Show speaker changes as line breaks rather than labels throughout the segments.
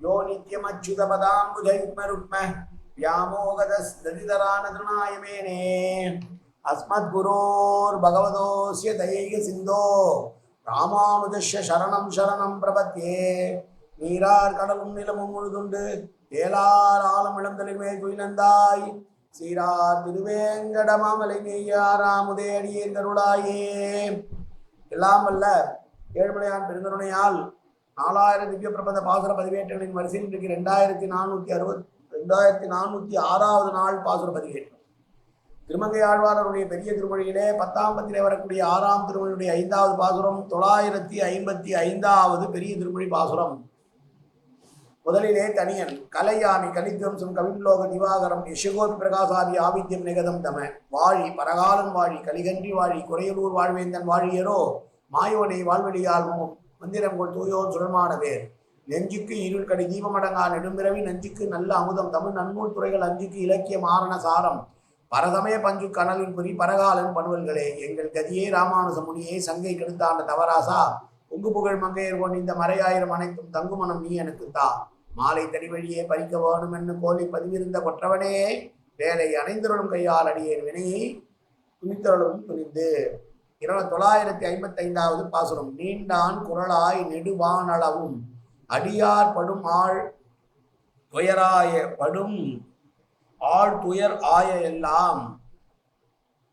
யோ நித்யமச்சுதபதாம்புஜயுக்மருக்ம வியாமோகதஸ்ததிதரானதனாயமேனே அஸ்மத்குரோர் பகவதோஸ்ய தயைக சிந்தோ ராமானுஜஸ்ய சரணம் சரணம் பிரபத்தியே நீரார் கடலும் நிலமும் முழுதுண்டு ஏலார் ஆலம் இளந்தலைமே குயிலந்தாய் சீரார் திருவேங்கடமாமலை மேயாராமுதே அடியேந்தருளாயே எல்லாம் வல்ல ஏழ்மலையான் பெருந்தருணையால் நாலாயிரம் திவ்ய பிரபந்த பாசுர பதிவேற்றங்களின் வரிசையில் இன்றைக்கு ரெண்டாயிரத்தி நானூற்றி அறுபத் ரெண்டாயிரத்தி நானூற்றி ஆறாவது நாள் பாசுர பதிவேற்றம். திருமங்கை ஆழ்வாரருடைய பெரிய திருமொழியிலே பத்தாம் பத்திலே வரக்கூடிய ஆறாம் திருமொழியுடைய ஐந்தாவது பாசுரம் தொள்ளாயிரத்தி ஐம்பத்தி ஐந்தாவது பெரிய திருமொழி பாசுரம். முதலிலே தனியன் கலையாமி கலித்வம்சம் கவிம்லோக திவாகரம் யசகோபி பிரகாசாதி ஆவித்யம் நிகதம் தம. வாழி பரகாலன் வாழி கலிகன்றி வாழி குறையலூர் வாழ்வேந்தன் வாழியரோ மாயோனை வாழ்வெளியால் மந்திரங்கொள் தூயோன் சுழமானவேர் நெஞ்சுக்கு இருள் கடி தீபமடங்கா நெடும்பிறவி நெஞ்சுக்கு நல்ல அமுதம். தமிழ் நன்னூல் துறைகள் அஞ்சுக்கு இலக்கிய மாரண சாரம். பரதமய பஞ்சு கனலின் புரி பரகாலன் பணுவல்களே எங்கள் கதியே ராமானுச முனியே சங்கை கெடுத்தாண்ட தவராசா. உங்கு புகழ் மங்கையர் கொண்டு இந்த மறையாயிரம் அனைத்தும் தங்குமணம் நீ எனக்கு தா. மாலை தடி வழியே பறிக்க வேணும் என்று கோலி பதிவிருந்த கொற்றவனே வேலை அணைந்தருளும் கையால் அடியேன் வினையை துணித்தருளும் துணிந்து. இருபது தொள்ளாயிரத்தி ஐம்பத்தி ஐந்தாவது பாசுரம் நீண்டான் குரலாய் நெடுவானளவும் அடியார் படும் ஆள் துயராய படும் ஆள் துயர் ஆய எல்லாம்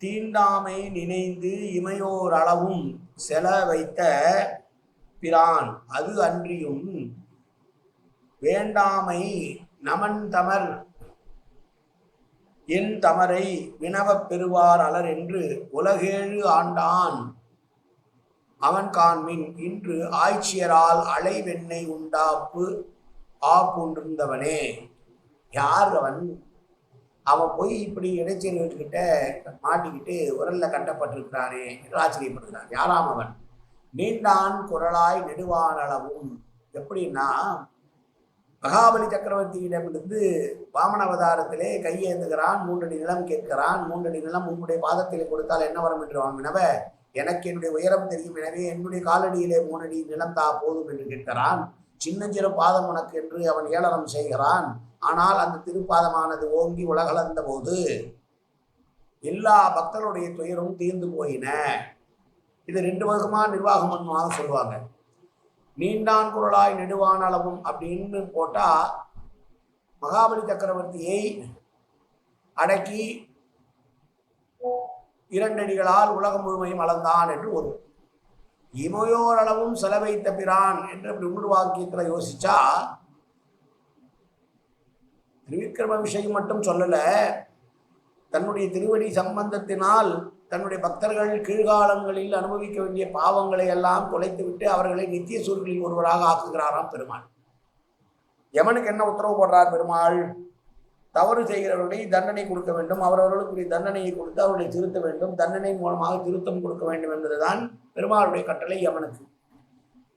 தீண்டாமை நினைந்து இமையோர் அளவும் செல வைத்த பிரான் அது அன்றியும் வேண்டாமை நமன் தமர் என் தமரை வினவப் பெறுவார் அலர் என்று உலகேழு ஆண்டான். அவன் காண்மின் இன்று ஆய்ச்சியரால் அலைவெண்ணை உண்டாப்பு ஆப்புன்றிருந்தவனே யார் அவன்? அவன் போய் இப்படி இடைச்செல்கிட்ட மாட்டிக்கிட்டு உரல்ல கட்டப்பட்டிருக்கிறானே என்று ஆச்சரியப்படுகிறான். யாராம் அவன்? நீண்டான் குரலாய் நெடுவானளவும் எப்படின்னா மகாபலி சக்கரவர்த்தியிடமிருந்து வாமனவதாரத்திலே கையேந்துகிறான் மூன்றடி நிலம் கேட்கிறான். மூன்றடி நிலம் உன்னுடைய பாதத்திலே கொடுத்தால் என்ன வரும் என்று வாங்கினவ வினவ எனக்கு என்னுடைய உயரம் தெரியும். எனவே என்னுடைய காலடியிலே மூணடி நிலம் தா போதும் என்று கேட்கிறான். சின்னஞ்சிறு பாதம் உனக்கு என்று அவன் ஏளனம் செய்கிறான். ஆனால் அந்த திருப்பாதமானது ஓங்கி உலகளந்த போது எல்லா பக்தருடைய துயரும் தீர்ந்து போயின. இது ரெண்டு வகமா நிர்வாகம் பண்ணுவாங்க சொல்லுவாங்க. நீண்டான் குரலாய் நெடுவான் அளவும் அப்படின்னு போட்டால் மகாபலி சக்கரவர்த்தியை அடக்கி இரண்டடிகளால் உலகம் முழுமையும் அளந்தான் என்று ஒரு இமையோரளவும் செலவைத்த பிரான் என்று அப்படி உள் வாக்கியத்தில் யோசிச்சா திருவிக்கிரம விஷயம் மட்டும் சொல்லலை தன்னுடைய திருவடி சம்பந்தத்தினால் தன்னுடைய பக்தர்கள் கீழ்காலங்களில் அனுபவிக்க வேண்டிய பாவங்களை எல்லாம் தொலைத்துவிட்டு அவர்களை நித்திய சூழ்களில் ஒருவராக ஆக்குகிறாராம் பெருமாள். யமனுக்கு என்ன உத்தரவு போடுறார் பெருமாள்? தவறு செய்கிறவர்களை தண்டனை கொடுக்க வேண்டும். அவரவர்களுக்குரிய தண்டனையை கொடுத்து அவர்களை திருத்த வேண்டும். தண்டனை மூலமாக திருத்தம் கொடுக்க வேண்டும் என்பதுதான் பெருமாளுடைய கட்டளை யமனுக்கு.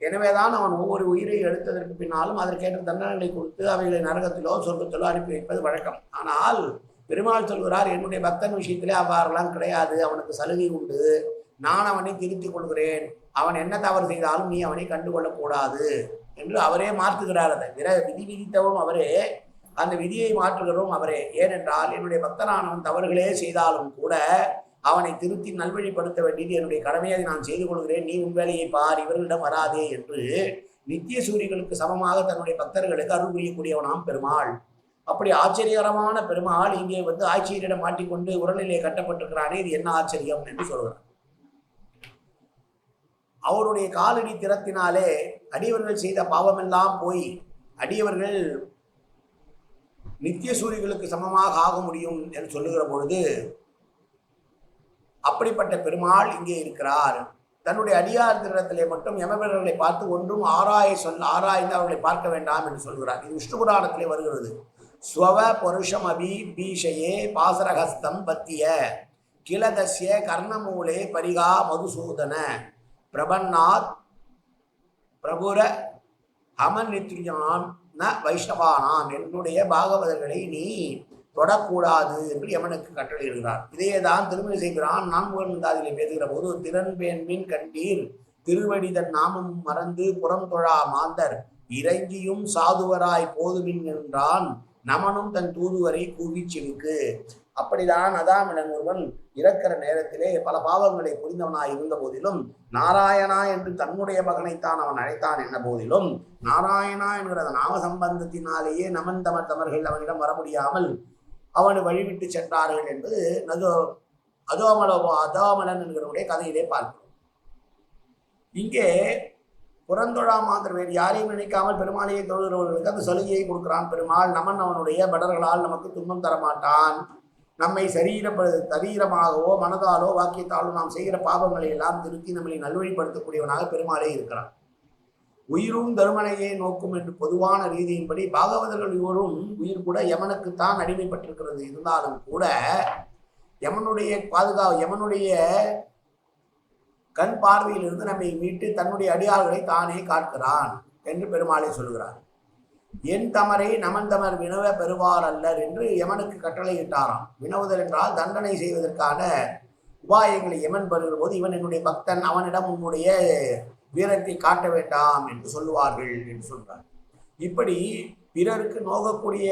எனவேதான் அவன் ஒவ்வொரு உயிரை எடுத்ததற்கு பின்னாலும் அதற்கேற்ற தண்டனைகளை கொடுத்து அவைகளை நரகத்திலோ சொர்க்கத்திலோ அனுப்பி வைப்பது வழக்கம். ஆனால் பெருமாள் சொல்கிறார் என்னுடைய பக்தன் விஷயத்திலே அவ்வாறெல்லாம் கிடையாது. அவனுக்கு சலுகை உண்டு. நான் அவனை திருத்திக் கொள்கிறேன். அவன் என்ன தவறு செய்தாலும் நீ அவனை கண்டுகொள்ளக்கூடாது என்று அவரே மாற்றுகிறார். அதை விர விதி விதித்தவும் அவரே அந்த விதியை மாற்றுகிறோம் அவரே. ஏனென்றால் என்னுடைய பக்தனானவன் தவறுகளே செய்தாலும் கூட அவனை திருத்தி நல்வழிப்படுத்த வேண்டியது என்னுடைய கடமையை நான் செய்து கொள்கிறேன். நீ உன் வேலையை பார் இவர்களிடம் வராதே என்று நித்திய சூரியர்களுக்கு சமமாக தன்னுடைய பக்தர்களுக்கு அருள் புரியக்கூடியவனாம் பெருமாள். அப்படி ஆச்சரியகரமான பெருமாள் இங்கே வந்து ஆட்சியரிடம் மாட்டிக்கொண்டு உரலிலே கட்டப்பட்டிருக்கிறாரே இது என்ன ஆச்சரியம் என்று சொல்கிறார். அவருடைய காலடி திறத்தினாலே அடியவர்கள் செய்த பாவமெல்லாம் போய் அடியவர்கள் நித்திய சூரியர்களுக்கு சமமாக ஆக முடியும் என்று சொல்லுகிற பொழுது அப்படிப்பட்ட பெருமாள் இங்கே இருக்கிறார். தன்னுடைய அடியார்களிடத்திலே மட்டும் யமபீரர்களை பார்த்து ஒன்றும் ஆராய சொல் ஆராய்ந்து அவர்களை பார்க்க வேண்டாம் என்று சொல்கிறார். இது விஷ்ணு புராணத்திலே வருகிறது. ஸ்வவ பருஷம் பீஷயே பாசரஹஸ்தம் பத்திய. கிலதஸ்ய கர்ணமூலே பரிகா மதுசூதன. பிரபன்னாத் பிரபுர அமநித்யான் ந வைஷ்ணவானாம் என்னுடைய பாகவதர்களை நீ தொடக்கூடாது என்று யமனுக்கு கட்டளையிடுகிறார் இதையே தான் திருமணி செய்கிறான். நான் முகந்தாதிலே பேசுகிற போது திறன்பேன்மின் கண்டீர். திருவடிதன் நாமம் மறந்து புறம் தொழா மாந்தர். இறங்கியும் சாதுவராய் போதுமின் என்றான். நமனும் தன் தூதுவரை கூவிச்சினுக்கு. அப்படிதான் அதாமிடன் ஒருவன் இறக்கிற நேரத்திலே பல பாவங்களை புரிந்தவனாய் இருந்த போதிலும் நாராயணா என்று தன்னுடைய மகனைத்தான் அவன் அழைத்தான் என்ற போதிலும் நாராயணா என்கிற நாம சம்பந்தத்தினாலேயே நமன் தமர் தமர்கள் அவனிடம் வர முடியாமல் அவனை வழிவிட்டு சென்றார்கள் என்று நது அதோமலோ அதோமலன் என்கிறவருடைய கதையிலே பார்க்கிறோம். இங்கே புறந்தொழா மாந்தர் வேறு யாரையும் நினைக்காமல் பெருமாளையை தொழுகிறவர்களுக்கு அந்த சலுகையை கொடுக்கிறான். பெருமாள் நமன் அவனுடைய படர்களால் நமக்கு துன்பம் தரமாட்டான். நம்மை சரீர சரீரமாகவோ மனதாலோ வாக்கியத்தாலோ நாம் செய்கிற பாவங்களை எல்லாம் திருத்தி நம்மளை நல்வழிப்படுத்தக்கூடியவனாக பெருமாளே இருக்கிறான் உயிரும் தருமனையே நோக்கும் என்று பொதுவான ரீதியின்படி பாகவதர்கள் இவரும் உயிர் கூட யமனுக்குத்தான் அடிமைப்பட்டிருக்கிறது. இருந்தாலும் கூட யமனுடைய பாதுகா யமனுடைய கண் பார்வையிலிருந்து நம்மை மீட்டு தன்னுடைய அடியார்களை தானே காக்கிறான் என்று பெருமாளை சொல்கிறார். என் தமரை நமன் தமர் வினவ பெறுவார் அல்லர் என்று யமனுக்கு கட்டளையிட்டாராம். வினவுதல் என்றால் தண்டனை செய்வதற்கான உபாயங்களை யமன் பெறுகிற போது இவன் என்னுடைய பக்தன் அவனிடம் உன்னுடைய வீரத்தை காட்ட வேண்டாம் என்று சொல்லுவார்கள் என்று சொல்றார். இப்படி பிறருக்கு நோகக்கூடிய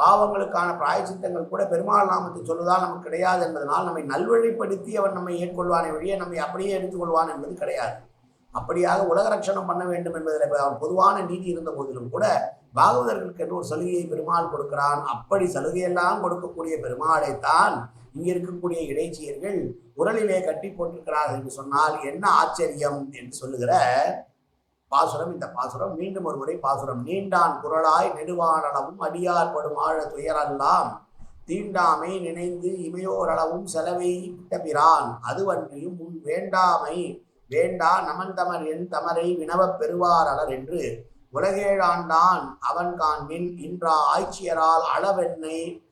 பாவங்களுக்கான பிராயச்சித்தங்கள் கூட பெருமாள் நாமத்தை சொல்லுதால் நமக்கு கிடையாது என்பதனால் நம்மை நல்வழிப்படுத்தி அவன் நம்மை ஏற்கொள்வானே வழியே நம்மை அப்படியே எடுத்துக்கொள்வான் என்பது கிடையாது. அப்படியாக உலக ரட்சணம் பண்ண வேண்டும் என்பதில் அவன் பொதுவான நீதி இருந்த போதிலும் கூட பாகவதர்களுக்கு என்று ஒரு சலுகையை பெருமாள் கொடுக்கிறான். அப்படி சலுகையெல்லாம் கொடுக்கக்கூடிய பெருமாளைத்தான் இங்கே இருக்கக்கூடிய இடைச்சியர்கள் உரலிலே கட்டி போட்டிருக்கிறார்கள் என்று சொன்னால் என்ன ஆச்சரியம் என்று சொல்லுகிற பாசுரம் இந்த பாசுரம் மீண்டும் ஒரு முறை பாசுரம். நீண்டான் குரலாய் நெடுவானளவும் அடியார் படும் ஆழ துயரெல்லாம். தீண்டாமை நினைந்து இமையோரளவும் செலவை விட்ட பிரான். அதுவன்றியும் உன் வேண்டாமை வேண்டா நமன் தமர் என் தமரை வினவப் பெறுவாரலர் என்று உலகேழாண்டான் அவன் காண்பின் இன்றா ஆய்ச்சியரால் அளவெண்ணை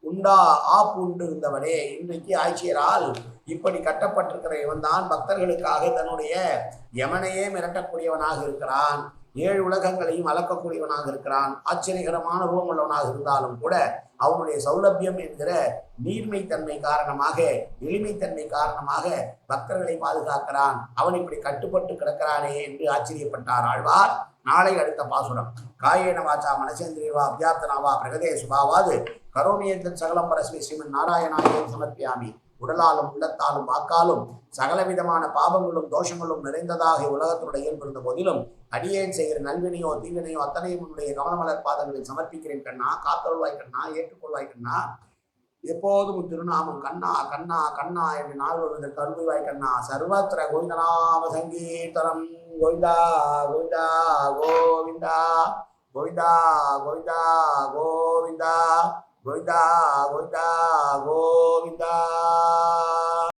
உண்டா ஆப்புண்டு இருந்தவனே. இன்றைக்கு ஆட்சியரால் இப்படி கட்டப்பட்டிருக்கிற இவன் தான் பக்தர்களுக்காக தன்னுடைய யமனையே மிரட்டக்கூடியவனாக இருக்கிறான். ஏழு உலகங்களையும் அளக்கக்கூடியவனாக இருக்கிறான். ஆச்சரியகரமான ரூபம் உள்ளவனாக இருந்தாலும் கூட அவனுடைய சௌலபியம் என்கிற நீர்மைத்தன்மை காரணமாக எளிமைத்தன்மை காரணமாக பக்தர்களை பாதுகாக்கிறான். அவன் இப்படி கட்டுப்பட்டு கிடக்கிறானே என்று ஆச்சரியப்பட்டார் ஆழ்வார். நாளை அடுத்த பாசுரம். காயேன வாச்சா மனசேந்திரியவா அபியார்த்தனாவா பிரகதே சுபாவாது கரோமியத்தின் சகலம் பரஸ்மை ஸ்ரீமன் நாராயணாயம் சமர்ப்பியாமி. உடலாலும் உள்ளத்தாலும் வாக்காலும் சகலவிதமான பாவங்களும் தோஷங்களும் நிறைந்ததாக உலகத்தினுடைய இயல்பிருந்த போதிலும் அடியேன் செய்கிற நல்வினையோ தீவினையோ அத்தனையும் உன்னுடைய கவனமலர் பாதங்களில் சமர்ப்பிக்கிறேன் கண்ணா காத்தருள்வாய் கண்ணா ஏற்றுக்கொள்வாய் கண்ணா. எப்போதும் திருநாமம் கண்ணா கண்ணா கண்ணா என்று நாள் வருவதற்கு அருள்வாய் கண்ணா. சர்வத்திர கோவிந்தநாம சங்கீர்த்தனம். கோவிந்தா கோவிந்தா கோவிந்தா. கோவிந்தா கோவிந்தா கோவிந்தா. ગોવિંદા ગોવિંદા ગોવિંદા.